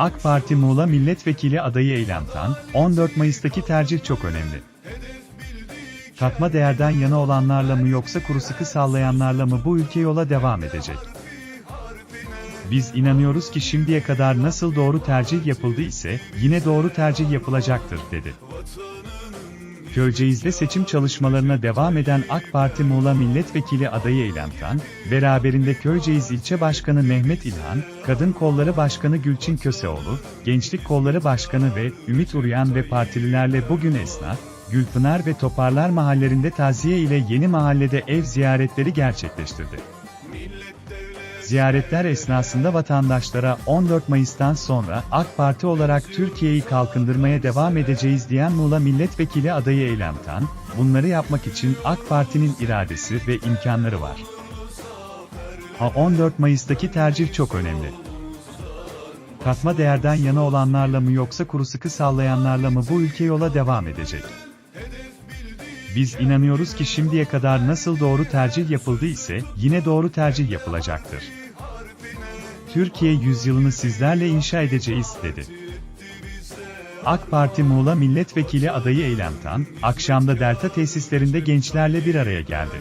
AK Parti Muğla Milletvekili adayı Eylem Tan, 14 Mayıs'taki tercih çok önemli. Katma değerden yana olanlarla mı yoksa kuru sıkı sallayanlarla mı bu ülke yola devam edecek? Biz inanıyoruz ki şimdiye kadar nasıl doğru tercih yapıldı ise, yine doğru tercih yapılacaktır, dedi. Köyceğiz'de seçim çalışmalarına devam eden AK Parti Muğla Milletvekili adayı Eylem Tan, beraberinde Köyceğiz İlçe Başkanı Mehmet İlhan, Kadın Kolları Başkanı Gülçin Köseoğlu, Gençlik Kolları Başkanı ve Ümit Uruyan ve partililerle bugün esnaf, Gülpınar ve Toparlar mahallerinde taziye ile yeni mahallede ev ziyaretleri gerçekleştirdi. Ziyaretler esnasında vatandaşlara 14 Mayıs'tan sonra AK Parti olarak Türkiye'yi kalkındırmaya devam edeceğiz diyen Muğla Milletvekili adayı Eylem Tan, bunları yapmak için AK Parti'nin iradesi ve imkanları var. Ha 14 Mayıs'taki tercih çok önemli. Katma değerden yana olanlarla mı yoksa kuru sıkı sallayanlarla mı bu ülke yola devam edecek? Biz inanıyoruz ki şimdiye kadar nasıl doğru tercih yapıldı ise, yine doğru tercih yapılacaktır. Türkiye yüzyılını sizlerle inşa edeceğiz, dedi. AK Parti Muğla Milletvekili adayı Eylem Tan, akşamda Delta tesislerinde gençlerle bir araya geldi.